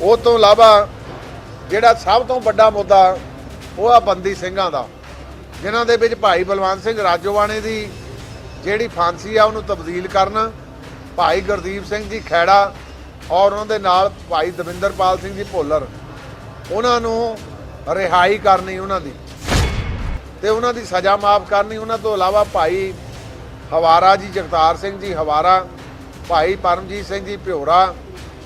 ਉਹ ਤੋਂ ਇਲਾਵਾ ਜਿਹੜਾ ਸਭ ਤੋਂ ਵੱਡਾ ਮੁੱਦਾ ਉਹ ਆ ਬੰਦੀ ਸਿੰਘਾਂ ਦਾ, ਜਿਨ੍ਹਾਂ ਦੇ ਵਿੱਚ ਭਾਈ ਬਲਵੰਤ ਸਿੰਘ ਰਾਜੋਵਾਣੇ ਦੀ ਜਿਹੜੀ ਫਾਂਸੀ ਆ ਉਹਨੂੰ ਤਬਦੀਲ ਕਰਨ, ਭਾਈ ਗੁਰਦੀਪ ਸਿੰਘ ਜੀ ਖੈੜਾ ਔਰ ਉਹਨਾਂ ਦੇ ਨਾਲ ਭਾਈ ਦਵਿੰਦਰਪਾਲ ਸਿੰਘ ਜੀ ਭੋਲਰ, ਉਹਨਾਂ ਨੂੰ ਰਿਹਾਈ ਕਰਨੀ ਉਹਨਾਂ ਦੀ ਤੇ ਉਹਨਾਂ ਦੀ ਸਜ਼ਾ ਮਾਫ ਕਰਨੀ। ਉਹਨਾਂ ਤੋਂ ਇਲਾਵਾ ਭਾਈ ਹਵਾਰਾ ਜੀ, ਜਗਤਾਰ ਸਿੰਘ ਜੀ ਹਵਾਰਾ, ਭਾਈ ਪਰਮਜੀਤ ਸਿੰਘ ਜੀ ਭਿਓਰਾ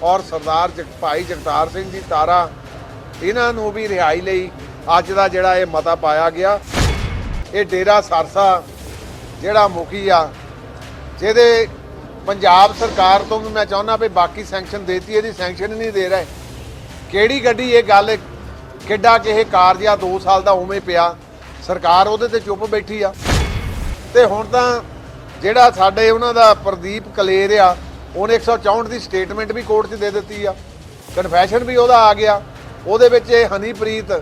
ਔਰ ਸਰਦਾਰ ਜਗ ਭਾਈ ਜਗਤਾਰ ਸਿੰਘ ਜੀ ਤਾਰਾ, ਇਹਨਾਂ ਨੂੰ ਵੀ ਰਿਹਾਈ ਲਈ ਅੱਜ ਦਾ ਜਿਹੜਾ ਇਹ ਮਤਾ ਪਾਇਆ ਗਿਆ। ਇਹ ਡੇਰਾ ਸਰਸਾ ਜਿਹੜਾ ਮੁਖੀ ਆ, ਜਿਹਦੇ ਪੰਜਾਬ ਸਰਕਾਰ ਤੋਂ ਵੀ ਮੈਂ ਚਾਹੁੰਦਾ ਵੀ ਬਾਕੀ ਸੈਂਕਸ਼ਨ ਦੇਤੀ, ਇਹਦੀ ਸੈਂਕਸ਼ਨ ਹੀ ਨਹੀਂ ਦੇ ਰਹੇ। ਕਿਹੜੀ ਗੱਡੀ ਇਹ ਗੱਲ ਕਿੱਡਾ ਕਿਸੇ ਕਾਰਜ ਆ 2 ਸਾਲ ਦਾ ਉਵੇਂ ਪਿਆ। ਸਰਕਾਰ ਉਹਦੇ ਤੇ ਚੁੱਪ ਬੈਠੀ ਆ। ਤੇ ਹੁਣ ਤਾਂ ਜਿਹੜਾ ਸਾਡੇ ਉਹਨਾਂ ਦਾ ਪ੍ਰਦੀਪ ਕਲੇਰ ਆ ਉਹਨੇ 164 ਦੀ ਸਟੇਟਮੈਂਟ ਵੀ ਕੋਰਟ 'ਚ ਦੇ ਦਿੱਤੀ ਆ। ਕਨਫੈਸ਼ਨ ਵੀ ਉਹਦਾ ਆ ਗਿਆ। ਉਹਦੇ ਵਿੱਚ ਇਹ ਹਨੀਪ੍ਰੀਤ,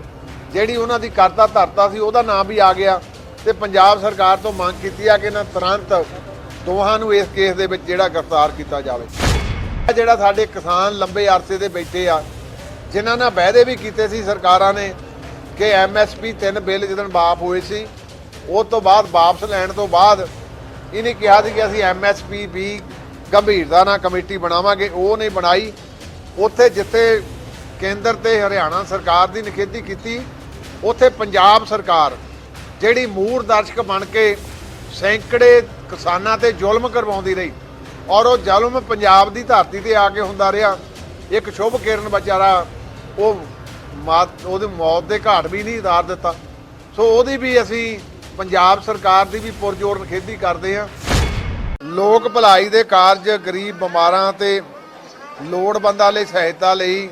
ਜਿਹੜੀ ਉਹਨਾਂ ਦੀ ਕਰਤਾ ਧਰਤਾ ਸੀ, ਉਹਦਾ ਨਾਮ ਵੀ ਆ ਗਿਆ। ਤੇ ਪੰਜਾਬ ਸਰਕਾਰ ਤੋਂ ਮੰਗ ਕੀਤੀ ਆ ਕਿ ਇਹਨਾਂ ਤੁਰੰਤ ਦੋਹਾਂ ਨੂੰ ਇਸ ਕੇਸ ਦੇ ਵਿੱਚ ਜਿਹੜਾ ਗ੍ਰਿਫਤਾਰ ਕੀਤਾ ਜਾਵੇ। ਜਿਹੜਾ ਸਾਡੇ ਕਿਸਾਨ ਲੰਬੇ ਅਰਸੇ ਦੇ ਬੈਠੇ ਆ, ਜਿਨ੍ਹਾਂ ਨਾਲ ਵਾਅਦੇ ਵੀ ਕੀਤੇ ਸੀ ਸਰਕਾਰਾਂ ਨੇ ਕਿ ਐਮਐਸਪੀ ਤਿੰਨ ਬਿੱਲ ਜਦੋਂ ਵਾਪ ਹੋਏ ਸੀ, ਉਹ ਤੋਂ ਬਾਅਦ ਵਾਪਸ ਲੈਣ ਤੋਂ ਬਾਅਦ ਇਹਨੇ ਕਿਹਾ ਸੀ ਕਿ ਅਸੀਂ ਐਮਐਸਪੀ ਵੀ ਗੰਭੀਰਤਾ ਨਾਲ ਕਮੇਟੀ ਬਣਾਵਾਂਗੇ, ਉਹ ਨਹੀਂ ਬਣਾਈ। ਉੱਥੇ ਜਿੱਥੇ ਕੇਂਦਰ ਤੇ ਹਰਿਆਣਾ ਸਰਕਾਰ ਦੀ ਨਿਖੇਧੀ ਕੀਤੀ, ਉੱਥੇ ਪੰਜਾਬ ਸਰਕਾਰ ਜਿਹੜੀ ਮੂਰ ਦਰਸ਼ਕ ਬਣ ਕੇ ਸੈਂਕੜੇ ਕਿਸਾਨਾਂ ਤੇ ਜ਼ੁਲਮ ਕਰਵਾਉਂਦੀ ਰਹੀ ਔਰ ਉਹ ਜ਼ੁਲਮ ਪੰਜਾਬ ਦੀ ਧਰਤੀ ਤੇ ਆ ਕੇ ਹੁੰਦਾ ਰਿਹਾ। ਇੱਕ ਸ਼ੁਭ ਕਿਰਨ ਵਿਚਾਰਾ ਉਹ ਮਾਤ ਉਹਦੀ ਮੌਤ ਦੇ ਘਾਟ ਵੀ ਨਹੀਂ ਉਤਾਰ ਦਿੱਤਾ। ਸੋ ਉਹਦੀ ਵੀ ਅਸੀਂ ਪੰਜਾਬ ਸਰਕਾਰ ਦੀ ਵੀ ਪੁਰਜੋਰ ਨਿਖੇਧੀ ਕਰਦੇ ਹਾਂ। ਲੋਕ ਭਲਾਈ ਦੇ ਕਾਰਜ ਗਰੀਬ ਬਿਮਾਰਾਂ ਤੇ ਲੋੜਵੰਦਾਂ ਲਈ, ਸਹਾਇਤਾ ਲਈ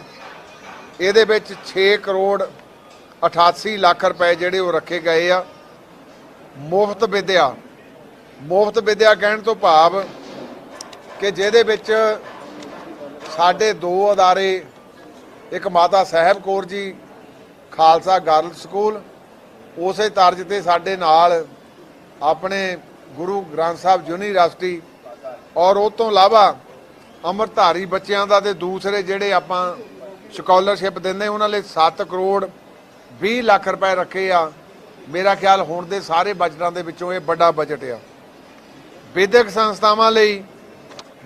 ਇਹਦੇ ਵਿੱਚ 6 ਕਰੋੜ 88 ਲੱਖ ਰੁਪਏ ਜਿਹੜੇ ਉਹ ਰੱਖੇ ਗਏ ਆ। ਮੁਫਤ ਵਿਦਿਆ ਮੁਫਤ ਵਿਦਿਆ ਕਹਿਣ ਤੋਂ ਭਾਵ ਕਿ ਜਿਹਦੇ ਵਿੱਚ ਸਾਡੇ ਦੋ ਅਦਾਰੇ, ਇੱਕ ਮਾਤਾ ਸਾਹਿਬ ਕੌਰ ਜੀ, ਖਾਲਸਾ ਗਰਲ ਸਕੂਲ, ਉਸੇ ਤਰਜ਼ ਤੇ ਸਾਡੇ ਨਾਲ ਆਪਣੇ ਗੁਰੂ ਗ੍ਰੰਥ ਸਾਹਿਬ ਯੂਨੀਵਰਸਿਟੀ ਔਰ ਉਹ ਤੋਂ ਇਲਾਵਾ ਅੰਮ੍ਰਿਤਧਾਰੀ ਬੱਚਿਆਂ ਦਾ ਤੇ ਦੂਸਰੇ ਜਿਹੜੇ ਆਪਾਂ ਸਕਾਲਰਸ਼ਿਪ ਦਿੰਦੇ, ਉਹਨਾਂ ਲਈ 7 ਕਰੋੜ 20 ਲੱਖ ਰੁਪਏ ਰੱਖੇ ਆ। ਮੇਰਾ ਖਿਆਲ ਹੁਣ ਦੇ ਸਾਰੇ ਬਜਟਾਂ ਦੇ ਵਿੱਚੋਂ ਇਹ ਵੱਡਾ ਬਜਟ ਆ। ਵਿਦਿਅਕ ਸੰਸਥਾਵਾਂ ਲਈ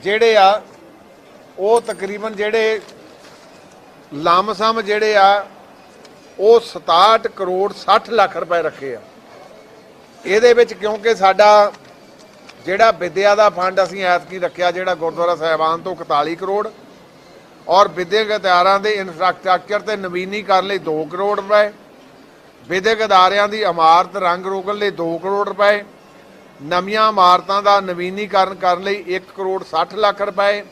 ਜਿਹੜੇ ਆ, ਉਹ ਤਕਰੀਬਨ ਜਿਹੜੇ ਲਮਸਮ ਜਿਹੜੇ ਆ, ਉਹ 67 ਕਰੋੜ 60 ਲੱਖ ਰੁਪਏ ਰੱਖੇ ਆ। ਇਹਦੇ ਵਿੱਚ ਕਿਉਂਕਿ ਸਾਡਾ ਜਿਹੜਾ ਵਿਦਿਆ ਦਾ ਫੰਡ ਅਸੀਂ ਐਤਕੀ ਰੱਖਿਆ ਜਿਹੜਾ ਗੁਰਦੁਆਰਾ ਸਾਹਿਬਾਨ ਤੋਂ 41 ਕਰੋੜ ਔਰ ਵਿਦਿਅਕ ਅਦਾਰਿਆਂ ਦੇ ਇਨਫਰਾਸਟ੍ਰਕਚਰ ਤੇ ਨਵੀਨੀਕਰਨ ਲਈ 2 ਕਰੋੜ ਰੁਪਏ, ਵਿਦਿਅਕ ਅਦਾਰਿਆਂ ਦੀ ਇਮਾਰਤ ਰੰਗ ਰੋਗਨ ਲਈ 2 ਕਰੋੜ ਰੁਪਏ, ਨਵੀਆਂ ਇਮਾਰਤਾਂ ਦਾ ਨਵੀਨੀਕਰਨ ਕਰਨ ਲਈ 1 ਕਰੋੜ 60 ਲੱਖ ਰੁਪਏ,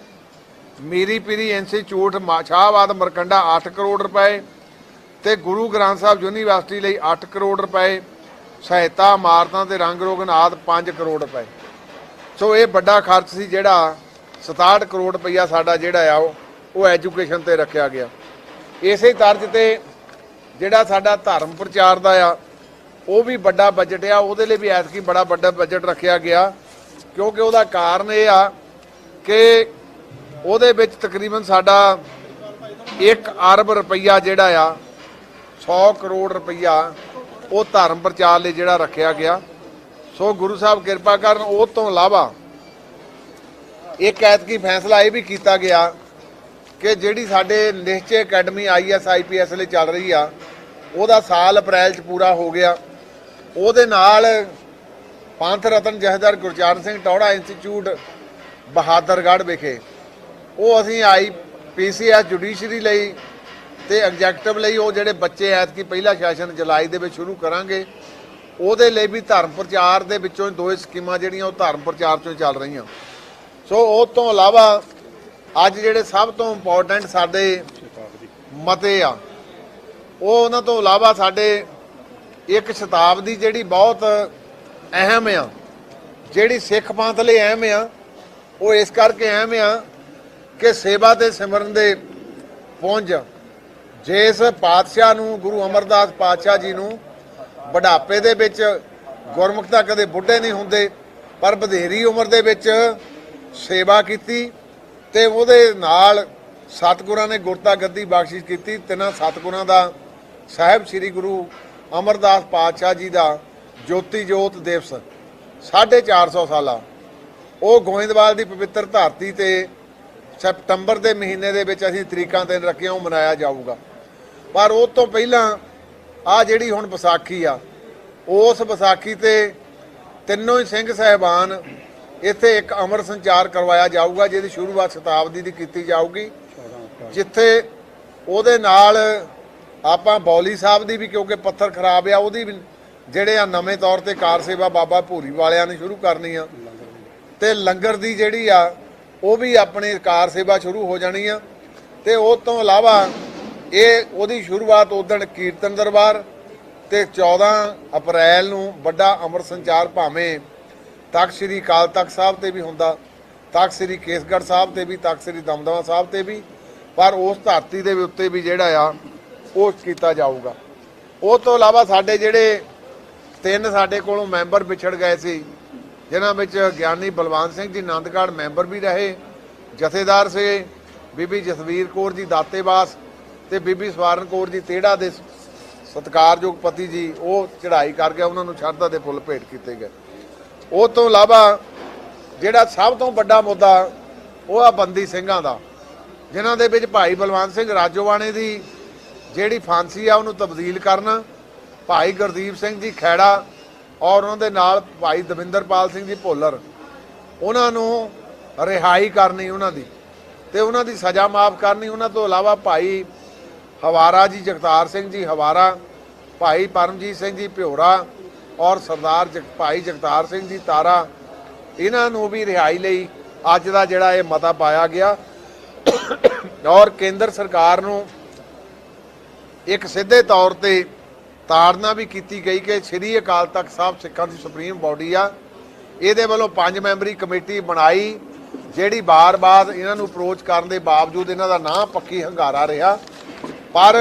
ਮੀਰੀ ਪੀਰੀ ਇੰਸਟੀਚਿਊਟ ਮਾਛਾਵਾਦ ਮਰਕੰਡਾ 8 ਕਰੋੜ ਰੁਪਏ ਤੇ ਗੁਰੂ ਗ੍ਰੰਥ ਸਾਹਿਬ ਯੂਨੀਵਰਸਿਟੀ ਲਈ 8 ਕਰੋੜ ਰੁਪਏ ਸਹਾਇਤਾ ਇਮਾਰਤਾਂ ਤੇ ਰੰਗ ਰੋਗਨ ਆਦ 5 ਕਰੋੜ ਰੁਪਏ। ਸੋ ਇਹ ਵੱਡਾ ਖਰਚ ਸੀ ਜਿਹੜਾ 67 ਕਰੋੜ ਰੁਪਈਆ ਸਾਡਾ ਜਿਹੜਾ ਆ ਉਹ ਉਹ ਐਜੂਕੇਸ਼ਨ ਤੇ ਰੱਖਿਆ ਗਿਆ। ਇਸੇ ਤਰਜ਼ ਤੇ ਜਿਹੜਾ ਸਾਡਾ ਧਰਮ ਪ੍ਰਚਾਰ ਦਾ ਆ, ਉਹ ਵੀ ਵੱਡਾ ਬਜਟ ਆ। ਉਹਦੇ ਲਈ ਵੀ ਐਤਕੀ ਬੜਾ ਵੱਡਾ ਬਜਟ ਰੱਖਿਆ ਗਿਆ। ਕਿਉਂਕਿ ਉਹਦਾ ਕਾਰਨ ਇਹ ਆ ਕਿ ਉਹਦੇ ਵਿੱਚ ਤਕਰੀਬਨ ਸਾਡਾ 1 ਅਰਬ ਰੁਪਈਆ ਜਿਹੜਾ ਆ 100 ਕਰੋੜ ਰੁਪਈਆ ਉਹ ਧਰਮ ਪ੍ਰਚਾਰ ਲਈ ਜਿਹੜਾ ਰੱਖਿਆ ਗਿਆ। ਸੋ ਗੁਰੂ ਸਾਹਿਬ ਕਿਰਪਾ ਕਰਨ ਉਹ ਤੋਂ ਇਲਾਵਾ ਇੱਕ ਐਤਕੀ ਫੈਸਲਾ ਇਹ ਵੀ ਕੀਤਾ ਗਿਆ ਕਿ ਜਿਹੜੀ ਸਾਡੇ ਨਿਸ਼ਚੇ ਅਕੈਡਮੀ ਆਈਐਸ ਆਈਪੀਐਸ ਲਈ ਚੱਲ ਰਹੀ ਆ, ਉਹਦਾ ਸਾਲ ਅਪ੍ਰੈਲ ਚ ਪੂਰਾ ਹੋ ਗਿਆ। ਉਹਦੇ ਨਾਲ ਪੰਥ ਰਤਨ ਜਹਦਰ ਗੁਰਚਰਨ ਸਿੰਘ ਟੌੜਾ ਇੰਸਟੀਚਿਊਟ ਬਹਾਦਰਗੜ੍ਹ ਵਿਖੇ, ਉਹ ਅਸੀਂ ਆਈ ਪੀਸੀਐਸ ਜੁਡੀਸ਼ਰੀ ਲਈ ਤੇ ਐਗਜ਼ੈਕਟਿਵ ਲਈ ਉਹ ਜਿਹੜੇ ਬੱਚੇ ਐਤਕੀ ਪਹਿਲਾ ਸੈਸ਼ਨ ਜੁਲਾਈ ਦੇ ਵਿੱਚ ਸ਼ੁਰੂ ਕਰਾਂਗੇ, ਉਹਦੇ ਲਈ ਵੀ ਧਰਮ ਪ੍ਰਚਾਰ ਦੇ ਵਿੱਚੋਂ ਦੋ ਸਕੀਮਾਂ ਜਿਹੜੀਆਂ ਉਹ ਧਰਮ ਪ੍ਰਚਾਰ ਚੋਂ ਚੱਲ ਰਹੀਆਂ। ਸੋ ਉਹ ਤੋਂ ਇਲਾਵਾ ਅੱਜ ਜਿਹੜੇ ਸਭ ਤੋਂ ਇੰਪੋਰਟੈਂਟ ਸਾਡੇ ਮਤੇ ਆ, ਉਹ ਉਹਨਾਂ ਤੋਂ ਇਲਾਵਾ ਸਾਡੇ ਇੱਕ ਸ਼ਤਾਬਦੀ ਜਿਹੜੀ ਬਹੁਤ ਅਹਿਮ ਆ, ਜਿਹੜੀ ਸਿੱਖ ਪੰਥ ਲਈ ਅਹਿਮ ਆ, ਉਹ ਇਸ ਕਰਕੇ ਅਹਿਮ ਆ ਕਿ ਸੇਵਾ ਤੇ ਸਿਮਰਨ ਦੇ ਪਹੁੰਚ ਜਿਸ ਪਾਤਸ਼ਾਹ ਨੂੰ, ਗੁਰੂ ਅਮਰਦਾਸ ਪਾਤਸ਼ਾਹ ਜੀ ਨੂੰ ਬੁਢਾਪੇ ਦੇ ਵਿੱਚ ਗੁਰਮੁਖ ਤਾਂ ਕਦੇ ਬੁੱਢੇ ਨਹੀਂ ਹੁੰਦੇ, ਪਰ ਬਧੇਰੀ ਉਮਰ ਦੇ ਵਿੱਚ ਸੇਵਾ ਕੀਤੀ ਤੇ ਉਹਦੇ ਨਾਲ ਸਤਿਗੁਰਾਂ ਨੇ ਗੁਰਤਾ ਗੱਦੀ ਬਖਸ਼ਿਸ਼ ਕੀਤੀ। ਤਿੰਨਾਂ ਸਤਿਗੁਰਾਂ ਦਾ ਸਾਹਿਬ ਸ੍ਰੀ ਗੁਰੂ ਅਮਰਦਾਸ ਪਾਤਸ਼ਾਹ ਜੀ ਦਾ ਜੋਤੀ ਜੋਤ ਦਿਵਸ 450 ਸਾਲਾ। ਉਹ ਗੋਇੰਦਵਾਲ ਦੀ ਪਵਿੱਤਰ ਧਰਤੀ ਤੇ ਸਪਟੰਬਰ ਦੇ ਮਹੀਨੇ ਦੇ ਵਿੱਚ ਅਸੀਂ ਤਰੀਕਾਂ ਤੇ ਰੱਖਿਆ, ਉਹ ਮਨਾਇਆ ਜਾਊਗਾ। ਪਰ ਉਹ ਤੋਂ ਪਹਿਲਾਂ ਆ ਜਿਹੜੀ ਹੁਣ ਵਿਸਾਖੀ ਆ, ਉਸ ਵਿਸਾਖੀ ਤੇ ਤਿੰਨੋਂ ਹੀ ਸਿੰਘ ਸਹਿਬਾਨ ਇੱਥੇ ਇੱਕ ਅਮਰ ਸੰਚਾਰ ਕਰਵਾਇਆ ਜਾਊਗਾ, ਜਿਹਦੀ ਸ਼ੁਰੂਆਤ ਸ਼ਤਾਬਦੀ ਦੀ ਕੀਤੀ ਜਾਊਗੀ, ਜਿੱਥੇ ਉਹਦੇ ਨਾਲ ਆਪਾਂ ਬੌਲੀ ਸਾਹਿਬ ਦੀ ਵੀ ਕਿਉਂਕਿ ਪੱਥਰ ਖਰਾਬ ਆ, ਉਹਦੀ ਵੀ ਜਿਹੜੇ ਆ ਨਵੇਂ ਤੌਰ ਤੇ ਕਾਰ ਸੇਵਾ ਬਾਬਾ ਭੂਰੀ ਵਾਲਿਆਂ ਨੇ ਸ਼ੁਰੂ ਕਰਨੀ ਆ। ਤੇ ਲੰਗਰ ਦੀ ਜਿਹੜੀ ਆ, ਉਹ ਵੀ ਆਪਣੀ ਕਾਰ ਸੇਵਾ ਸ਼ੁਰੂ ਹੋ ਜਾਣੀ ਆ। ਤੇ ਉਹ ਤੋਂ ਇਲਾਵਾ ਇਹ ਉਹਦੀ ਸ਼ੁਰੂਆਤ ਉਦਣ ਕੀਰਤਨ ਦਰਬਾਰ ਤੇ 14 ਅਪ੍ਰੈਲ ਨੂੰ ਵੱਡਾ ਅਮਰ ਸੰਚਾਰ ਭਾਵੇਂ ਤਖਤ ਸ੍ਰੀ ਅਕਾਲ ਤਖਤ ਸਾਹਿਬ ਤੇ ਵੀ ਹੁੰਦਾ, ਤਖਤ ਸ੍ਰੀ ਕੇਸਗੜ੍ਹ ਸਾਹਿਬ ਤੇ ਵੀ, ਤਖਤ ਸ੍ਰੀ ਦਮਦਮਾ ਸਾਹਿਬ ਤੇ ਵੀ, ਪਰ ਉਸ ਧਰਤੀ ਦੇ ਉੱਤੇ ਵੀ ਜਿਹੜਾ ਆ, ਉਹ ਕੀਤਾ ਜਾਊਗਾ। ਉਹ ਤੋਂ ਇਲਾਵਾ ਸਾਡੇ ਜਿਹੜੇ ਤਿੰਨ ਸਾਡੇ ਕੋਲੋਂ ਮੈਂਬਰ ਵਿਛੜ ਗਏ ਸੀ, ਜਿਨ੍ਹਾਂ ਵਿੱਚ ਗਿਆਨੀ ਬਲਵੰਤ ਸਿੰਘ ਜੀ ਆਨੰਦਗੜ੍ਹ ਮੈਂਬਰ ਵੀ ਰਹੇ, ਜਥੇਦਾਰ ਸੀ, ਬੀਬੀ ਜਸਵੀਰ ਕੌਰ ਜੀ ਦਾਤੇਵਾਸ ਤੇ ਬੀਬੀ ਸਵਾਰਨ ਕੌਰ ਜੀ ਤੇੜਾ ਦੇ ਸਤਿਕਾਰਯੋਗ ਪਤੀ ਜੀ, ਉਹ ਚੜ੍ਹਾਈ ਕਰ ਗਿਆ ਉਹਨਾਂ ਨੂੰ ਸ਼ਰਧਾ ਦੇ ਫੁੱਲ ਭੇਟ ਕੀਤੇ ਗਏ। ਉਹ ਤੋਂ ਇਲਾਵਾ ਜਿਹੜਾ ਸਭ ਤੋਂ ਵੱਡਾ ਮੁੱਦਾ, ਉਹ ਆ ਬੰਦੀ ਸਿੰਘਾਂ ਦਾ, ਜਿਨ੍ਹਾਂ ਦੇ ਵਿੱਚ ਭਾਈ ਬਲਵੰਤ ਸਿੰਘ ਰਾਜੋਵਾਣੇ ਦੀ ਜਿਹੜੀ ਫਾਂਸੀ ਆ, ਉਹਨੂੰ ਤਬਦੀਲ ਕਰਨ, ਭਾਈ ਗੁਰਦੀਪ ਸਿੰਘ ਜੀ ਖੈੜਾ ਔਰ ਉਹਨਾਂ ਦੇ ਨਾਲ ਭਾਈ ਦਵਿੰਦਰਪਾਲ ਸਿੰਘ ਜੀ ਭੋਲਰ, ਉਹਨਾਂ ਨੂੰ ਰਿਹਾਈ ਕਰਨੀ ਉਹਨਾਂ ਦੀ ਤੇ ਉਹਨਾਂ ਦੀ ਸਜ਼ਾ ਮਾਫ ਕਰਨੀ। ਉਹਨਾਂ ਤੋਂ ਇਲਾਵਾ ਭਾਈ ਹਵਾਰਾ ਜੀ ਜਗਤਾਰ ਸਿੰਘ ਜੀ ਹਵਾਰਾ, ਭਾਈ ਪਰਮਜੀਤ ਸਿੰਘ ਜੀ ਭਿਉਰਾ ਔਰ ਸਰਦਾਰ ਜਗ, ਭਾਈ ਜਗਤਾਰ ਸਿੰਘ ਜੀ ਤਾਰਾ, ਇਹਨਾਂ ਨੂੰ ਵੀ ਰਿਹਾਈ ਲਈ ਅੱਜ ਦਾ ਜਿਹੜਾ ਇਹ ਮਤਾ ਪਾਇਆ ਗਿਆ। ਔਰ ਕੇਂਦਰ ਸਰਕਾਰ ਨੂੰ ਇੱਕ ਸਿੱਧੇ ਤੌਰ ਤੇ ਤਾੜਨਾ ਵੀ ਕੀਤੀ ਗਈ ਕਿ ਸ੍ਰੀ ਅਕਾਲ ਤਖਤ ਸਾਹਿਬ ਸਿੱਖਾਂ ਦੀ ਸੁਪਰੀਮ ਬਾਡੀ ਆ। ਇਹਦੇ ਵੱਲੋਂ ਪੰਜ ਮੈਂਬਰੀ ਕਮੇਟੀ ਬਣਾਈ, ਜਿਹੜੀ ਬਾਰ-ਬਾਰ ਇਹਨਾਂ ਨੂੰ ਅਪਰੋਚ ਕਰਨ ਦੇ ਬਾਵਜੂਦ ਇਹਨਾਂ ਦਾ ਨਾਂ ਪੱਕੀ ਹੰਗਾਰਾ ਰਿਹਾ। ਪਰ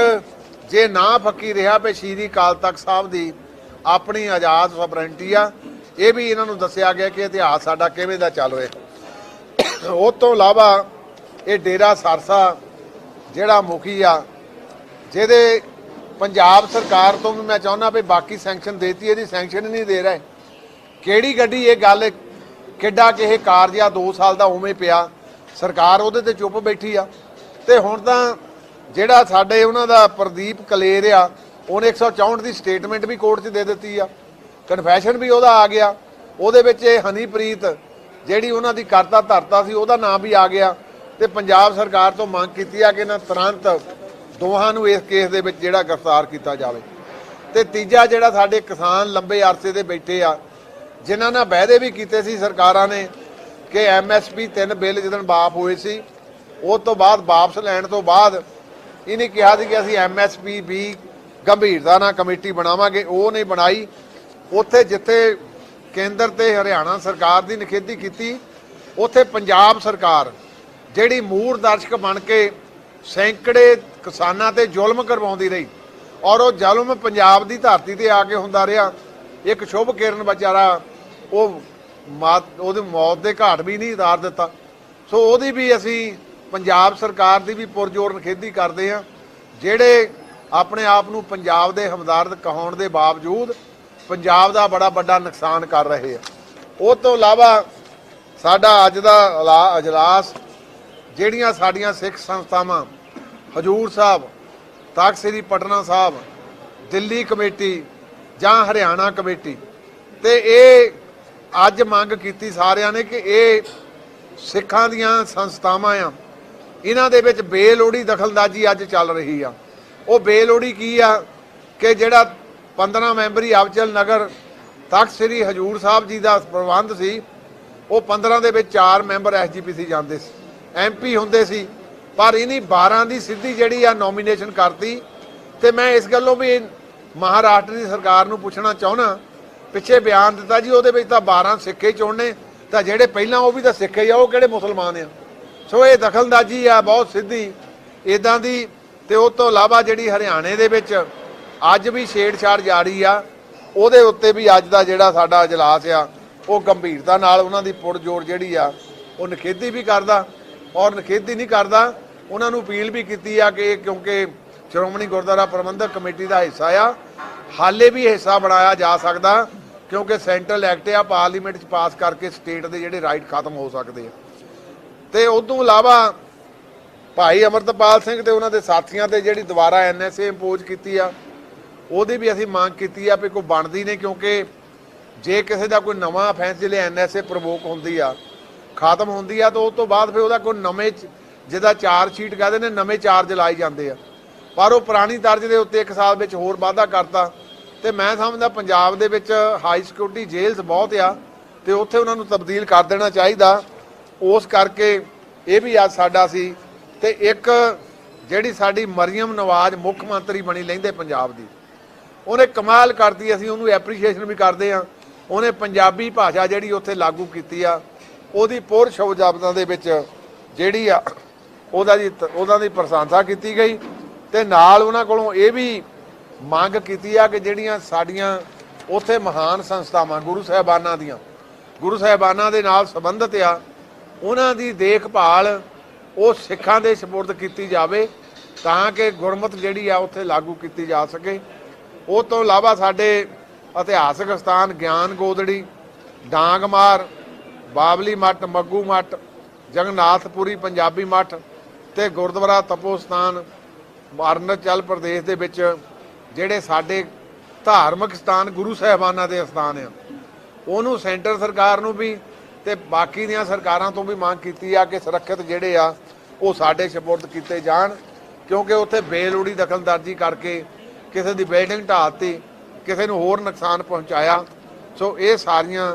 ਜੇ ਨਾ ਫੱਕੀ ਰਿਹਾ ਪੇ ਸ੍ਰੀ ਅਕਾਲ ਤਖਤ ਸਾਹਿਬ ਦੀ ਆਪਣੀ ਆਜ਼ਾਦ ਸਬਰੈਂਟੀ ਆ, ਇਹ ਵੀ ਇਹਨਾਂ ਨੂੰ ਦੱਸਿਆ ਗਿਆ ਕਿ ਇਤਿਹਾਸ ਸਾਡਾ ਕਿਵੇਂ ਦਾ ਚੱਲ ਰਿਹਾ। ਉਹ ਤੋਂ ਇਲਾਵਾ ਇਹ ਡੇਰਾ ਸਰਸਾ ਜਿਹੜਾ ਮੁਖੀ ਆ, ਜਿਹਦੇ ਪੰਜਾਬ ਸਰਕਾਰ ਤੋਂ ਵੀ ਮੈਂ ਚਾਹੁੰਦਾ ਵੀ ਬਾਕੀ ਸੈਂਕਸ਼ਨ ਦੇਤੀ, ਇਹਦੀ ਸੈਂਕਸ਼ਨ ਹੀ ਨਹੀਂ ਦੇ ਰਹੇ। ਕਿਹੜੀ ਗੱਡੀ ਇਹ ਗੱਲ, ਕਿੱਡਾ ਕਿ ਇਹ ਕਾਰਜ ਆ 2 ਸਾਲ ਦਾ ਉਵੇਂ ਪਿਆ। ਸਰਕਾਰ ਉਹਦੇ ਤੇ ਚੁੱਪ ਬੈਠੀ ਆ। ਤੇ ਹੁਣ ਤਾਂ ਜਿਹੜਾ ਸਾਡੇ ਉਹਨਾਂ ਦਾ ਪ੍ਰਦੀਪ ਕਲੇਰ ਆ, ਉਹਨੇ 164 ਦੀ ਸਟੇਟਮੈਂਟ ਵੀ ਕੋਰਟ 'ਚ ਦੇ ਦਿੱਤੀ ਆ। ਕਨਫੈਸ਼ਨ ਵੀ ਉਹਦਾ ਆ ਗਿਆ। ਉਹਦੇ ਵਿੱਚ ਇਹ ਹਨੀਪ੍ਰੀਤ, ਜਿਹੜੀ ਉਹਨਾਂ ਦੀ ਕਰਤਾ ਧਰਤਾ ਸੀ, ਉਹਦਾ ਨਾਮ ਵੀ ਆ ਗਿਆ। ਤੇ ਪੰਜਾਬ ਸਰਕਾਰ ਤੋਂ ਮੰਗ ਕੀਤੀ ਆ ਕਿ ਇਹਨਾਂ ਤੁਰੰਤ ਦੋਹਾਂ ਨੂੰ ਇਸ ਕੇਸ ਦੇ ਵਿੱਚ ਜਿਹੜਾ ਗ੍ਰਿਫਤਾਰ ਕੀਤਾ ਜਾਵੇ। ਤੇ ਤੀਜਾ ਜਿਹੜਾ ਸਾਡੇ ਕਿਸਾਨ ਲੰਬੇ ਅਰਸੇ ਦੇ ਬੈਠੇ ਆ, ਜਿਨ੍ਹਾਂ ਨਾਲ ਵਾਅਦੇ ਵੀ ਕੀਤੇ ਸੀ ਸਰਕਾਰਾਂ ਨੇ ਕਿ ਐਮਐਸਪੀ ਤਿੰਨ ਬਿੱਲ ਜਦੋਂ ਬਾਪ ਹੋਏ ਸੀ, ਉਹ ਤੋਂ ਬਾਅਦ ਵਾਪਸ ਲੈਣ ਤੋਂ ਬਾਅਦ ਇਹਨੇ ਕਿਹਾ ਸੀ ਕਿ ਅਸੀਂ ਐਮਐਸਪੀ ਵੀ ਗੰਭੀਰਤਾ ਨਾਲ ਕਮੇਟੀ ਬਣਾਵਾਂਗੇ। ਉਹ ਨਹੀਂ ਬਣਾਈ। ਉੱਥੇ ਜਿੱਥੇ ਕੇਂਦਰ ਤੇ ਹਰਿਆਣਾ ਸਰਕਾਰ ਦੀ ਨਿਖੇਧੀ ਕੀਤੀ, ਉੱਥੇ ਪੰਜਾਬ ਸਰਕਾਰ ਜਿਹੜੀ ਮੂਰ ਦਰਸ਼ਕ ਬਣ ਕੇ ਸੈਂਕੜੇ ਕਿਸਾਨਾਂ ਤੇ ਜ਼ੁਲਮ ਕਰਵਾਉਂਦੀ ਰਹੀ ਔਰ ਉਹ ਜ਼ੁਲਮ ਪੰਜਾਬ ਦੀ ਧਰਤੀ ਤੇ ਆ ਕੇ ਹੁੰਦਾ ਰਿਹਾ। ਇੱਕ ਸ਼ੁਭ ਕਿਰਨ ਵਿਚਾਰਾ ਉਹ ਮਾਤ ਉਹਦੀ ਮੌਤ ਦੇ ਘਾਟ ਵੀ ਨਹੀਂ ਉਤਾਰ ਦਿੱਤਾ। ਸੋ ਉਹਦੀ ਵੀ ਅਸੀਂ ਪੰਜਾਬ ਸਰਕਾਰ ਦੀ ਵੀ ਪੁਰਜੋਰ ਨਿਖੇਧੀ ਕਰਦੇ ਹਾਂ। ਜਿਹੜੇ ਆਪਣੇ ਆਪ ਨੂੰ ਪੰਜਾਬ ਦੇ ਹਮਦਰਦ ਕਹਾਉਣ ਦੇ ਬਾਵਜੂਦ ਪੰਜਾਬ ਦਾ ਬੜਾ ਵੱਡਾ ਨੁਕਸਾਨ ਕਰ ਰਹੇ ਆ। ਉਹ ਤੋਂ ਇਲਾਵਾ ਸਾਡਾ ਅੱਜ ਦਾ ਇਲਾ- ਅਜਲਾਸ, ਜਿਹੜੀਆਂ ਸਾਡੀਆਂ ਸਿੱਖ ਸੰਸਥਾਵਾਂ, ਹਜੂਰ ਸਾਹਿਬ, ਤਖਤ ਸ੍ਰੀ ਪਟਨਾ ਸਾਹਿਬ, ਦਿੱਲੀ ਕਮੇਟੀ ਜਾਂ ਹਰਿਆਣਾ ਕਮੇਟੀ ਤੇ ਇਹ ਅੱਜ ਮੰਗ ਕੀਤੀ ਸਾਰਿਆਂ ਨੇ ਕਿ ਇਹ ਸਿੱਖਾਂ ਦੀਆਂ ਸੰਸਥਾਵਾਂ ਆ ਇਹਨਾਂ ਦੇ ਵਿੱਚ ਬੇਲੋੜੀ ਦਖਲਅੰਦਾਜ਼ੀ ਅੱਜ ਚੱਲ ਰਹੀ ਆ। ਉਹ ਬੇਲੋੜੀ ਕੀ ਆ ਕਿ ਜਿਹੜਾ 15 ਮੈਂਬਰੀ ਅਵਚਲ ਨਗਰ ਤਖਤ ਸ੍ਰੀ ਹਜੂਰ ਸਾਹਿਬ ਜੀ ਦਾ ਪ੍ਰਬੰਧ ਸੀ, ਉਹ 15 ਦੇ ਵਿੱਚ 4 ਮੈਂਬਰ ਐਸਜੀਪੀਸੀ ਜਾਂਦੇ ਸੀ ਐਮਪੀ ਹੁੰਦੇ ਸੀ, ਪਰ ਇਹਨੀ 12 ਦੀ ਸਿੱਧੀ ਜਿਹੜੀ ਆ ਨੋਮੀਨੇਸ਼ਨ ਕਰਤੀ ਤੇ ਮੈਂ ਇਸ ਗੱਲੋਂ ਵੀ ਮਹਾਰਾਸ਼ਟਰ ਦੀ ਸਰਕਾਰ ਨੂੰ ਪੁੱਛਣਾ ਚਾਹੁੰਦਾ ਪਿੱਛੇ ਬਿਆਨ ਦਿੱਤਾ ਜੀ, ਉਹਦੇ ਵਿੱਚ ਤਾਂ 12 ਸਿੱਖੇ ਚੋਣ ਨੇ ਤਾਂ ਜਿਹੜੇ ਪਹਿਲਾਂ ਉਹ ਵੀ ਤਾਂ ਸਿੱਖੇ ਆ, ਉਹ ਕਿਹੜੇ ਮੁਸਲਮਾਨ ਆ? ਸੋ ਇਹ ਦਖਲਅੰਦਾਜ਼ੀ ਆ, ਬਹੁਤ ਸਿੱਧੀ। ਇਦਾਂ ਦੀ ਤੇ ਉਹ ਤੋਂ ਇਲਾਵਾ ਜਿਹੜੀ ਹਰਿਆਣੇ ਦੇ ਵਿੱਚ ਅੱਜ ਵੀ ਛੇੜਛਾੜ ਜਾਰੀ ਆ, ਉਹਦੇ ਉੱਤੇ ਵੀ ਅੱਜ ਦਾ ਜਿਹੜਾ ਸਾਡਾ ਇਜਲਾਸ ਆ, ਉਹ ਗੰਭੀਰਤਾ ਨਾਲ ਉਹਨਾਂ ਦੀ ਪੁੜ ਜੋੜ ਜਿਹੜੀ ਆ, ਉਹ ਨਿਖੇਧੀ ਵੀ ਕਰਦਾ ਔਰ ਨਿਖੇਧੀ ਨਹੀਂ ਕਰਦਾ। ਉਹਨਾਂ ਨੂੰ ਅਪੀਲ ਵੀ ਕੀਤੀ ਆ ਕਿ ਕਿਉਂਕਿ ਸ਼੍ਰੋਮਣੀ ਗੁਰਦੁਆਰਾ ਪ੍ਰਬੰਧਕ ਕਮੇਟੀ ਦਾ ਹਿੱਸਾ ਆ, ਹਾਲੇ ਵੀ ਹਿੱਸਾ ਬਣਾਇਆ ਜਾ ਸਕਦਾ ਕਿਉਂਕਿ ਸੈਂਟਰਲ ਐਕਟ ਆ, ਪਾਰਲੀਮੈਂਟ 'ਚ ਪਾਸ ਕਰਕੇ ਸਟੇਟ ਦੇ ਜਿਹੜੇ ਰਾਈਟ ਖਤਮ ਹੋ ਸਕਦੇ ਆ। ਤੇ ਉਸ ਤੋਂ ਇਲਾਵਾ ਭਾਈ ਅਮਰਤਪਾਲ ਸਿੰਘ ਤੇ ਉਹਨਾਂ ਦੇ ਸਾਥੀਆਂ ਤੇ ਜਿਹੜੀ ਦੁਬਾਰਾ ਐਨਐਸਏ ਇੰਪੋਜ਼ ਕੀਤੀ ਆ, ਉਹਦੀ ਵੀ ਅਸੀਂ ਮੰਗ ਕੀਤੀ ਆ ਵੀ ਕੋਈ ਬਣਦੀ ਨਹੀਂ ਕਿਉਂਕਿ ਜੇ ਕਿਸੇ ਦਾ ਕੋਈ ਨਵਾਂ ਅਫੈਂਸ ਜਿਹੜੇ ਐਨਐਸਏ ਪ੍ਰਵੋਕ ਹੁੰਦੀ ਆ, ਖਤਮ ਹੁੰਦੀ ਆ, ਤਾਂ ਉਸ ਤੋਂ ਬਾਅਦ ਫਿਰ ਉਹਦਾ ਕੋਈ ਨਵੇਂ ਚ- ਜਿਹਦਾ ਚਾਰਜ ਸ਼ੀਟ ਕਹਿੰਦੇ ਨੇ ਨਵੇਂ ਚਾਰਜ ਲਾਏ ਜਾਂਦੇ ਆ। ਪਰ ਉਹ ਪੁਰਾਣੀ ਦਰਜ ਦੇ ਉੱਤੇ ਇੱਕ ਸਾਲ ਵਿੱਚ ਹੋਰ ਵਾਧਾ ਕਰਤਾ ਤੇ ਮੈਂ ਸਮਝਦਾ ਪੰਜਾਬ ਦੇ ਵਿੱਚ ਹਾਈ ਸਿਕਿਉਰਿਟੀ ਜੇਲਸ ਬਹੁਤ ਆ ਤੇ ਉੱਥੇ ਉਹਨਾਂ ਨੂੰ ਤਬਦੀਲ ਕਰ ਦੇਣਾ ਚਾਹੀਦਾ। ਉਸ ਕਰਕੇ ਇਹ ਵੀ ਅੱਜ ਸਾਡਾ ਸੀ ਤੇ ਇੱਕ ਜਿਹੜੀ ਸਾਡੀ ਮਰੀਮ ਨਵਾਜ਼ ਮੁੱਖ ਮੰਤਰੀ ਬਣੀ ਲੈਂਦੇ ਪੰਜਾਬ ਦੀ, ਉਹਨੇ ਕਮਾਲ ਕਰਤੀ, ਅਸੀਂ ਉਹਨੂੰ ਐਪਰੀਸ਼ੀਏਸ਼ਨ ਵੀ ਕਰਦੇ ਆ ਉਹਨੇ ਪੰਜਾਬੀ ਭਾਸ਼ਾ ਜਿਹੜੀ ਉੱਥੇ ਲਾਗੂ ਕੀਤੀ ਆ, ਉਹਦੀ ਪੋਰ ਸ਼ਬਦਾਂ ਦੇ ਵਿੱਚ ਜਿਹੜੀ ਆ, ਉਹਦਾ ਦੀ ਉਹਦਾ ਦੀ ਪ੍ਰਸ਼ੰਸਾ ਕੀਤੀ ਗਈ ਤੇ ਨਾਲ ਉਹਨਾਂ ਕੋਲੋਂ ਇਹ ਵੀ ਮੰਗ ਕੀਤੀ ਆ ਕਿ ਜਿਹੜੀਆਂ ਸਾਡੀਆਂ ਉੱਥੇ ਮਹਾਨ ਸੰਸਥਾਵਾਂ ਗੁਰੂ ਸਾਹਿਬਾਨਾਂ ਦੀਆਂ, ਗੁਰੂ ਸਾਹਿਬਾਨਾਂ ਦੇ ਨਾਲ ਸੰਬੰਧਿਤ ਆ ਉਹਨਾਂ ਦੀ ਦੇਖਭਾਲ ਉਹ ਸਿੱਖਾਂ ਦੇ ਸਪੁਰਦ ਕੀਤੀ ਜਾਵੇ ਤਾਂ ਕਿ ਗੁਰਮਤ ਜਿਹੜੀ ਆ ਉੱਥੇ ਲਾਗੂ ਕੀਤੀ ਜਾ ਸਕੇ। ਉਹ ਤੋਂ ਇਲਾਵਾ ਸਾਡੇ ਇਤਿਹਾਸਕ ਸਥਾਨ ਗਿਆਨ ਗੋਦੜੀ ਡਾਂਗਮਾਰ ਬਾਬਲੀ ਮੱਠ, ਮੱਗੂ ਮੱਠ ਜਗਨਾਥਪੁਰੀ ਪੰਜਾਬੀ ਮੱਠ ਤੇ ਗੁਰਦੁਆਰਾ ਤਪੋ ਸਥਾਨ ਅਰੁਣਾਚਲ ਪ੍ਰਦੇਸ਼ ਦੇ ਵਿੱਚ ਜਿਹੜੇ ਸਾਡੇ ਧਾਰਮਿਕ ਸਥਾਨ ਗੁਰੂ ਸਾਹਿਬਾਨਾਂ ਦੇ ਸਥਾਨ ਆ। ਉਹਨੂੰ ਸੈਂਟਰ ਸਰਕਾਰ ਨੂੰ ਵੀ ਤੇ ਬਾਕੀ ਦੀਆਂ ਸਰਕਾਰਾਂ ਤੋਂ ਵੀ ਮੰਗ ਕੀਤੀ ਆ ਕਿ ਸੁਰੱਖਿਅਤ ਜਿਹੜੇ ਆ, ਉਹ ਸਾਡੇ ਸਪੁਰਦ ਕੀਤੇ ਜਾਣ, ਕਿਉਂਕਿ ਉੱਥੇ ਬੇਲੋੜੀ ਦਖਲਅੰਦਾਜ਼ੀ ਕਰਕੇ ਕਿਸੇ ਦੀ ਬਿਲਡਿੰਗ ਢਾਹਤੀ, ਕਿਸੇ ਨੂੰ ਹੋਰ ਨੁਕਸਾਨ ਪਹੁੰਚਾਇਆ। ਸੋ ਇਹ ਸਾਰੀਆਂ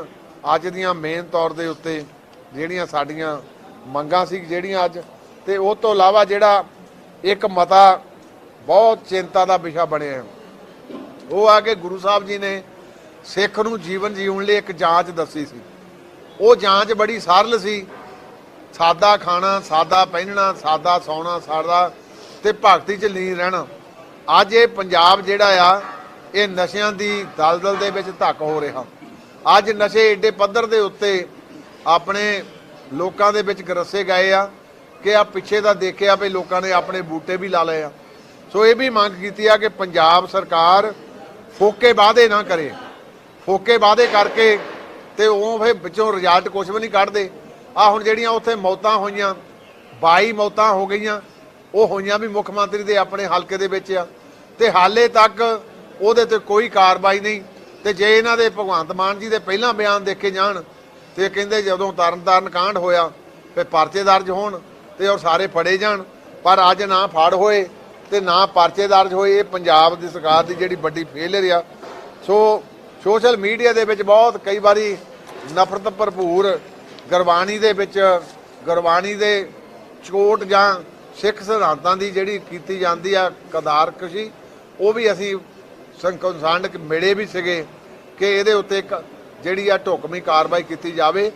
ਅੱਜ ਦੀਆਂ ਮੇਨ ਤੌਰ ਦੇ ਉੱਤੇ ਜਿਹੜੀਆਂ ਸਾਡੀਆਂ ਮੰਗਾਂ ਸੀ, ਜਿਹੜੀਆਂ ਅੱਜ, ਤੇ ਉਹ ਤੋਂ ਇਲਾਵਾ ਜਿਹੜਾ ਇੱਕ ਮਤਾ ਬਹੁਤ ਚਿੰਤਾ ਦਾ ਵਿਸ਼ਾ ਬਣਿਆ। ਉਹ ਆ ਕੇ ਗੁਰੂ ਸਾਹਿਬ ਜੀ ਨੇ ਸਿੱਖ ਨੂੰ ਜੀਵਨ ਜੀਉਣ ਲਈ ਇੱਕ ਜਾਂਚ ਦੱਸੀ ਸੀ। ਉਹ ਜਾਂਚ ਬੜੀ ਸਰਲ ਸੀ। ਸਾਦਾ ਖਾਣਾ, ਸਾਦਾ ਪਹਿਨਣਾ, ਸਾਦਾ ਸੌਣਾ, ਸਾਦਾ ਤੇ ਭਗਤੀ ਚ ਲੀਨ ਰਹਿਣਾ। ਅੱਜ ਇਹ ਪੰਜਾਬ ਜਿਹੜਾ ਆ, ਇਹ ਨਸ਼ਿਆਂ ਦੀ ਦਲਦਲ ਦੇ ਵਿੱਚ ਧੱਕ ਹੋ ਰਿਹਾ। ਅੱਜ ਨਸ਼ੇ ਏਡੇ ਪੱਧਰ ਦੇ ਉੱਤੇ ਆਪਣੇ ਲੋਕਾਂ ਦੇ ਵਿੱਚ ਗਰਸੇ ਗਏ ਆ ਕਿ ਆ ਪਿੱਛੇ ਦਾ ਦੇਖਿਆ ਵੀ ਲੋਕਾਂ ਨੇ ਆਪਣੇ ਬੂਟੇ ਵੀ ਲਾ ਲਏ ਆ। ਸੋ ਇਹ ਵੀ ਮੰਗ ਕੀਤੀ ਆ ਕਿ ਪੰਜਾਬ ਸਰਕਾਰ ਫੋਕੇ ਵਾਅਦੇ ਨਾ ਕਰੇ। ਫੋਕੇ ਵਾਅਦੇ ਕਰਕੇ ਤੇ ਉਹ ਫਿਰ ਵਿੱਚੋਂ ਰਿਜ਼ਲਟ ਕੁਝ ਵੀ ਨਹੀਂ ਕੱਢਦੇ। ਆ ਹੁਣ ਜਿਹੜੀਆਂ ਉੱਥੇ ਮੌਤਾਂ ਹੋਈਆਂ 22 ਮੌਤਾਂ ਹੋ ਗਈਆਂ, ਉਹ ਹੋਈਆਂ ਵੀ ਮੁੱਖ ਮੰਤਰੀ ਦੇ ਆਪਣੇ ਹਲਕੇ ਦੇ ਵਿੱਚ ਆ। ਤੇ ਹਾਲੇ ਤੱਕ ਉਹਦੇ ਤੇ ਕੋਈ ਕਾਰਵਾਈ ਨਹੀਂ। ਤੇ ਜੇ ਇਹਨਾਂ ਦੇ ਭਗਵੰਤ ਮਾਨ ਜੀ ਦੇ ਪਹਿਲਾਂ ਬਿਆਨ ਦੇਖੇ ਜਾਣ, ਤੇ ਕਹਿੰਦੇ ਜਦੋਂ ਤਰਨਤਾਰਨ ਕਾਂਡ ਹੋਇਆ ਤੇ ਪਰਚੇ ਦਰਜ ਹੋਣ ਤੇ ਉਹ ਸਾਰੇ ਫੜੇ ਜਾਣ। ਪਰ ਅੱਜ ਨਾ ਫੜ ਹੋਏ ਤੇ ਨਾ ਪਰਚੇ ਦਰਜ ਹੋਏ, ਇਹ ਪੰਜਾਬ ਦੀ ਸਰਕਾਰ ਦੀ ਜਿਹੜੀ ਵੱਡੀ ਫੇਲਰ ਆ। ਸੋ ਸੋਸ਼ਲ ਮੀਡੀਆ ਦੇ ਵਿੱਚ ਬਹੁਤ ਕਈ ਵਾਰੀ ਨਫ਼ਰਤ ਭਰਪੂਰ, ਗੁਰਬਾਣੀ ਦੇ ਵਿੱਚ, ਗੁਰਬਾਣੀ ਦੇ ਚੋਟ ਜਾਂ ਸਿੱਖ ਸਿਧਾਂਤਾਂ ਦੀ ਜਿਹੜੀ ਕੀਤੀ ਜਾਂਦੀ ਆ ਕਦਾਰਕਸ਼ੀ ਉਹ ਵੀ ਅਸੀਂ ਸੰਕੰਸਾਂਡ ਮਿਲੇ ਵੀ ਸੀਗੇ ਕਿ ਇਹਦੇ ਉੱਤੇ ਇੱਕ ਜਿਹੜੀ ਆ ਢੁਕਵੀਂ ਕਾਰਵਾਈ ਕੀਤੀ ਜਾਵੇ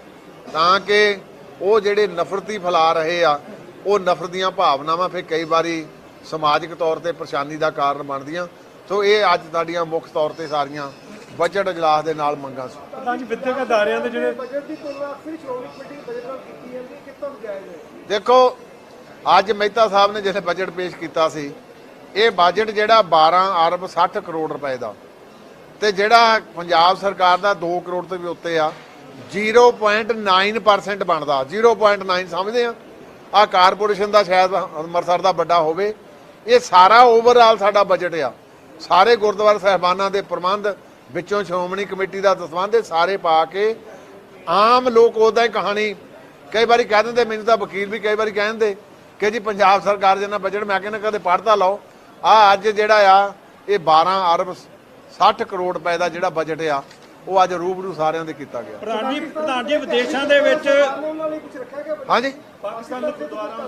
ਤਾਂ ਕਿ ਉਹ ਜਿਹੜੇ ਨਫ਼ਰਤੀ ਫੈਲਾ ਰਹੇ ਆ, ਉਹ ਨਫ਼ਰਤ ਦੀਆਂ ਭਾਵਨਾਵਾਂ ਫਿਰ ਕਈ ਵਾਰੀ ਸਮਾਜਿਕ ਤੌਰ ਤੇ ਪਰੇਸ਼ਾਨੀ ਦਾ ਕਾਰਨ ਬਣਦੀਆਂ। ਸੋ ਇਹ ਅੱਜ ਸਾਡੀਆਂ ਮੁੱਖ ਤੌਰ ਤੇ ਸਾਰੀਆਂ ਬਜਟ ਇਜਲਾਸ ਦੇ ਨਾਲ ਮੰਗਾਂ ਸੀ। ਪ੍ਰਧਾਨ ਜੀ ਵਿਦਿਅਕ ਅਦਾਰਿਆਂ ਦੇ ਜਿਹੜੇ ਬਜਟ ਦੀ ਤੁਲਨਾ ਅਕਸਰ ਹੀ ਸ਼੍ਰੋਮਣੀ ਕਮੇਟੀ ਦੇ ਬਜਟ ਨਾਲ ਕੀਤੀ ਜਾਂਦੀ ਹੈ। ਕਿੱਥੋਂ ਜਾਇਜ਼ ਹੈ? ਦੇਖੋ ਅੱਜ ਮਹਿਤਾ ਸਾਹਿਬ ਨੇ ਜਿਹੜੇ ਬਜਟ ਪੇਸ਼ ਕੀਤਾ ਸੀ ਇਹ ਬਜਟ ਜਿਹੜਾ 12 ਅਰਬ 60 ਕਰੋੜ ਰੁਪਏ ਦਾ। ਤੇ ਜਿਹੜਾ ਪੰਜਾਬ ਸਰਕਾਰ ਦਾ 2 ਕਰੋੜ ਤੋਂ ਵੀ ਉੱਤੇ ਆ 0.9% ਬਣਦਾ। 0.9 ਸਮਝਦੇ ਆ? ਆ ਕਾਰਪੋਰੇਸ਼ਨ ਦਾ ਸ਼ਾਇਦ ਅੰਮ੍ਰਿਤਸਰ ਦਾ ਵੱਡਾ ਹੋਵੇ। ਇਹ ਸਾਰਾ ਓਵਰਆਲ ਸਾਡਾ ਬਜਟ ਆ। ਸਾਰੇ ਗੁਰਦੁਆਰਾ ਸਾਹਿਬਾਨਾਂ ਦੇ ਪ੍ਰਬੰਧ ਵਿੱਚੋਂ ਸ਼੍ਰੋਮਣੀ ਕਮੇਟੀ ਦਾ ਦਸਵੰਧ ਇਹ ਸਾਰੇ ਪਾ ਕੇ ਆਮ ਲੋਕ ਉਹਦਾ ਹੀ ਕਹਾਣੀ ਕਈ ਵਾਰੀ ਕਹਿ ਦਿੰਦੇ, ਮੈਨੂੰ ਤਾਂ ਵਕੀਲ ਵੀ ਕਈ ਵਾਰੀ ਕਹਿ ਦਿੰਦੇ ਕਿ ਜੀ ਪੰਜਾਬ ਸਰਕਾਰ ਜਿੰਨਾ ਬਜਟ ਮੈਂ ਕਹਿੰਦਾ ਕਦੇ ਪੜ੍ਹਤਾ ਲਓ। ਆ ਅੱਜ ਜਿਹੜਾ ਆ, ਇਹ 12 ਅਰਬ 60 ਕਰੋੜ ਰੁਪਏ ਦਾ ਜਿਹੜਾ ਬਜਟ ਆ ਉਹ ਅੱਜ ਰੂਬਰੂ ਸਾਰਿਆਂ ਦੇ ਕੀਤਾ ਗਿਆ। ਪ੍ਰਧਾਨ ਜੀ ਪ੍ਰਧਾਨ ਜੀ ਵਿਦੇਸ਼ਾਂ ਦੇ ਵਿੱਚ ਹਾਂਜੀ। ਪਾਕਿਸਤਾਨ ਦੇ ਗੁਰਦੁਆਰਾ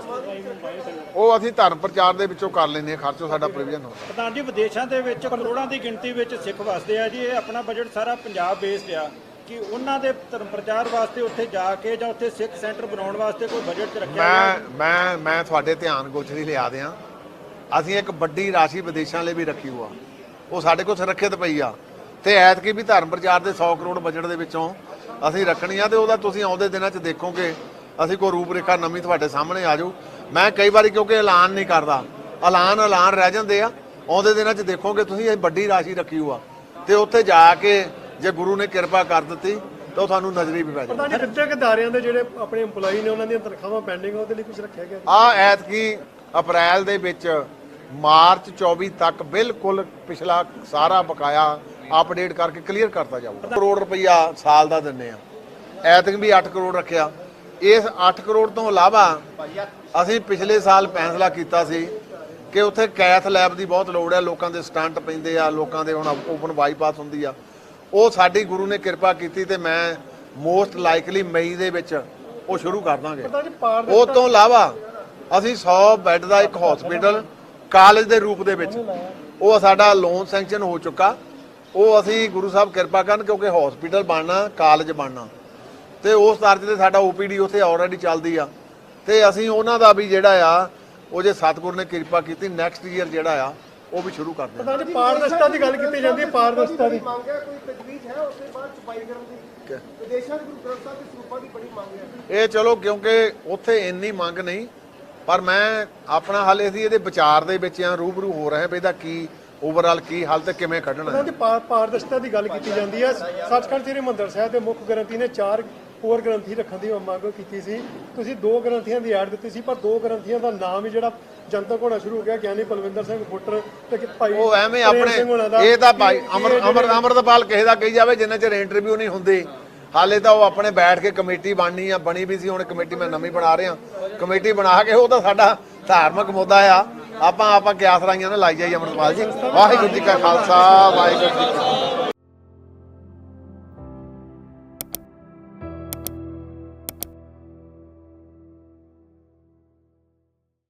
ਉਹ ਅਸੀਂ ਧਰਮ ਪ੍ਰਚਾਰ ਦੇ ਵਿੱਚੋਂ ਕਰ ਹਾਂ ਖਰਚੋ ਸਾਡਾ ਪ੍ਰੋਵੀਜ਼ਨ ਹੁੰਦਾ ਪ੍ਰਧਾਨ ਜੀ ਵਿਦੇਸ਼ਾਂ ਦੇ ਵਿੱਚ ਕਰੋੜਾਂ ਦੀ ਗਿਣਤੀ ਵਿੱਚ ਸਿੱਖ ਵਸਦੇ ਆ ਜੀ। ਇਹ ਆਪਣਾ ਬਜਟ ਸਾਰਾ ਪੰਜਾਬ ਬੇਸਡ ਆ ਕਿ ਉਹਨਾਂ ਦੇ ਧਰਮ ਪ੍ਰਚਾਰ ਵਾਸਤੇ ਉੱਥੇ ਜਾ ਕੇ ਜਾਂ ਉੱਥੇ ਸਿੱਖ ਸੈਂਟਰ ਬਣਾਉਣ ਵਾਸਤੇ ਕੋਈ ਬਜਟ ਚ ਰੱਖਿਆ ਮੈਂ ਮੈਂ ਮੈਂ ਤੁਹਾਡੇ ਧਿਆਨ ਗੋਚਰੀ ਲਿਆ ਦਿਆਂ। ਅਸੀਂ ਇੱਕ ਵੱਡੀ ਰਾਸ਼ੀ ਵਿਦੇਸ਼ਾਂ ਲਈ ਵੀ ਰੱਖੀ ਹੋਆ। ਉਹ ਸਾਡੇ ਕੋਲ ਸੁਰੱਖਿਅਤ ਪਈ ਆ। ਤੇ ਐਤਕੀ ਵੀ ਧਰਮ ਪ੍ਰਚਾਰ ਦੇ 100 ਕਰੋੜ ਬਜਟ ਦੇ ਵਿੱਚੋਂ ਅਸੀਂ ਰੱਖਣੀ ਆ ਤੇ ਉਹਦਾ ਤੁਸੀਂ ਆਉਂਦੇ ਦਿਨਾਂ 'ਚ ਦੇਖੋਗੇ। ਅਸੀਂ ਕੋਈ ਰੂਪ ਰੇਖਾ ਨਵੀਂ ਤੁਹਾਡੇ ਸਾਹਮਣੇ ਆ ਜਾਊ। ਮੈਂ ਕਈ ਵਾਰੀ ਕਿਉਂਕਿ ਐਲਾਨ ਨਹੀਂ ਕਰਦਾ। ਐਲਾਨ ਐਲਾਨ ਰਹਿ ਜਾਂਦੇ ਆ। ਆਉਂਦੇ ਦਿਨਾਂ 'ਚ ਦੇਖੋਗੇ ਤੁਸੀਂ ਇਹ ਵੱਡੀ ਰਾਸ਼ੀ ਰੱਖੀ ਹੋਆ। ਤੇ ਉੱਥੇ ਜਾ ਕੇ ਜੇ ਗੁਰੂ ਨੇ ਕਿਰਪਾ ਕਰ ਦਿੱਤੀ ਤਾਂ ਉਹ ਤੁਹਾਨੂੰ ਨਜ਼ਰੀ ਵੀ ਪੈ ਜਾਏ ਪਤਾ ਨਹੀਂ ਕਿੱਥੇ ਅਦਾਰਿਆਂ ਦੇ ਜਿਹੜੇ ਆਪਣੇ EMPLOYE ਨੇ ਉਹਨਾਂ ਦੀਆਂ ਤਨਖਾਹਾਂ ਪੈਂਡਿੰਗ ਉਹਦੇ ਲਈ ਕੁਝ ਰੱਖਿਆ ਗਿਆ? ਆ ਐਤਕੀ ਅਪ੍ਰੈਲ ਦੇ ਵਿੱਚ ਮਾਰਚ 24 ਤੱਕ ਬਿਲਕੁਲ ਪਿਛਲਾ ਸਾਰਾ ਬਕਾਇਆ ਅਪਡੇਟ ਕਰਕੇ ਕਲੀਅਰ ਕਰਤਾ ਜਾਊਗਾ। ਕਰੋੜ ਰੁਪਈਆ ਸਾਲ ਦਾ ਦਿੰਨੇ ਆ। ਐਤਕ ਵੀ 8 ਕਰੋੜ ਰੱਖਿਆ। ਇਸ 8 ਕਰੋੜ ਤੋਂ ਇਲਾਵਾ ਅਸੀਂ ਪਿਛਲੇ ਸਾਲ ਫੈਸਲਾ ਕੀਤਾ ਸੀ ਕਿ ਉੱਥੇ ਕੈਥ ਲੈਬ ਦੀ ਬਹੁਤ ਲੋੜ ਹੈ। ਲੋਕਾਂ ਦੇ ਸਟੰਟ ਪੈਂਦੇ ਆ ਲੋਕਾਂ ਦੇ ਹੁਣ ਓਪਨ ਬਾਈਪਾਸ ਹੁੰਦੀ ਆ। ਉਹ ਸਾਡੀ ਗੁਰੂ ਨੇ ਕਿਰਪਾ ਕੀਤੀ ਤੇ ਮੈਂ ਮੋਸਟ ਲਾਈਕਲੀ ਮਈ ਦੇ ਵਿੱਚ ਉਹ ਸ਼ੁਰੂ ਕਰ ਦਾਂਗੇ। ਉਹ ਤੋਂ ਇਲਾਵਾ ਅਸੀਂ 100 ਬੈੱਡ ਦਾ ਇੱਕ ਹਸਪੀਟਲ ਕਾਲਜ ਦੇ ਰੂਪ ਦੇ ਵਿੱਚ ਉਹ ਸਾਡਾ ਲੋਨ ਸੈਂਕਸ਼ਨ ਹੋ ਚੁੱਕਾ। ਉਹ ਅਸੀਂ ਗੁਰੂ ਸਾਹਿਬ ਕਿਰਪਾ ਕਰਨ ਕਿਉਂਕਿ ਹਸਪੀਟਲ ਬਣਨਾ ਕਾਲਜ ਬਣਨਾ। ਤੇ ਉਸ ਤਰਜ ਤੇ ਸਾਡਾ ਓਪੀਡੀ ਉੱਥੇ ਆਲਰੇਡੀ ਚੱਲਦੀ ਆ। ਤੇ ਅਸੀਂ ਉਹਨਾਂ ਦਾ ਵੀ ਜਿਹੜਾ ਆ ਉਹ ਜੇ ਸਤਿਗੁਰ ਨੇ ਕਿਰਪਾ ਕੀਤੀ ਨੈਕਸਟ ਈਅਰ ਜਿਹੜਾ ਆ ਉਹ ਵੀ ਸ਼ੁਰੂ ਕਰ ਨਹੀਂ ਪਾਰਦਰਸ਼ਤਾ ਦੀ ਗੱਲ ਕੀਤੀ ਜਾਂਦੀ ਹੈ ਪਾਰਦਰਸ਼ਤਾ ਦੀ। ਮੰਗ ਹੈ ਕੋਈ ਤਜਵੀਜ਼ ਹੈ ਉਸ ਤੋਂ ਬਾਅਦ ਛਪਾਈ ਕਰਨ ਦੀ ਵਿਦੇਸ਼ਾਂ ਦੇ ਗੁਰੂ ਗ੍ਰੰਥ ਸਾਹਿਬ ਦੇ ਸਰੂਪਾਂ ਦੀ ਬੜੀ ਮੰਗ ਹੈ। ਇਹ ਚਲੋ ਕਿਉਂਕਿ ਉੱਥੇ ਇੰਨੀ ਮੰਗ ਨਹੀਂ ਪਰ ਮੈਂ ਆਪਣਾ ਹਾਲੇ ਅਸੀਂ ਇਹਦੇ ਵਿਚਾਰ ਦੇ ਵਿੱਚ ਆ ਰੂਬਰੂ ਹੋ ਰਹੇ ਵੀ ਇਹਦਾ ਕੀ ਓਵਰਆਲ ਕੀ ਹੱਲ ਤੇ ਕਿਵੇਂ ਕੱਢਣਾ ਹੈ। ਪਾਰ ਪਾਰਦਰਸ਼ਤਾ ਦੀ ਗੱਲ ਕੀਤੀ ਜਾਂਦੀ ਹੈ। ਸੱਚਖੰਡ ਸ੍ਰੀ ਹਰਿਮੰਦਰ ਸਾਹਿਬ ਦੇ ਮੁੱਖ ਗ੍ਰੰਥੀ ਨੇ ਚਾਰ ਹੋਰ ਗ੍ਰੰਥੀ ਰੱਖਣ ਦੀ ਮੰਗ ਕੀਤੀ ਸੀ। ਤੁਸੀਂ ਦੋ ਗ੍ਰੰਥੀਆਂ ਦੀ ਐਡ ਦਿੱਤੀ ਸੀ ਪਰ ਦੋ ਗ੍ਰੰਥੀਆਂ ਦਾ ਨਾਮ ਹੀ ਜਿਹੜਾ ਜਨਤਕ ਹੋਣਾ ਸ਼ੁਰੂ ਹੋ ਗਿਆ ਗਿਆਨੀ ਪਲਵਿੰਦਰ ਸਿੰਘ ਫੁੱਟਰ ਤੇ ਕਿ ਭਾਈ ਉਹ ਐਵੇਂ ਪ੍ਰੇਮ ਆਪਣੇ ਸਿੰਘ ਹੋਣਾ ਦਾ। ਇਹ ਤਾਂ ਭਾਈ ਅਮਰ ਅਮਰ ਅਮਰਤਪਾਲ ਕਿਸੇ ਦਾ ਕਹੀ ਜਾਵੇ ਜਿੰਨਾ ਚਿਰ ਇੰਟਰਵਿਊ ਨਹੀਂ ਹੁੰਦੀ। ਹਾਲੇ ਤਾਂ ਉਹ ਆਪਣੇ ਬੈਠ ਕੇ ਕਮੇਟੀ ਬਣਨੀ ਆ ਬਣੀ ਵੀ ਸੀ ਹੁਣ ਕਮੇਟੀ ਮੈਂ ਨਵੀਂ ਬਣਾ ਰਿਹਾ। ਕਮੇਟੀ ਬਣਾ ਕੇ ਉਹ ਤਾਂ ਸਾਡਾ ਧਾਰਮਿਕ ਮੁੱਦਾ ਆ। ਆਪਾਂ ਆਪਾਂ ਕਿਆਸ ਰਾਈਆਂ ਨਾਲ ਲਾਈ ਜਾਈ ਅਮਰਤਪਾਲ ਜੀ। ਵਾਹਿਗੁਰੂ ਜੀ ਕਾ ਖਾਲਸਾ, ਵਾਹਿਗੁਰੂ ਜੀ ਕੀ ਫਤਿਹ।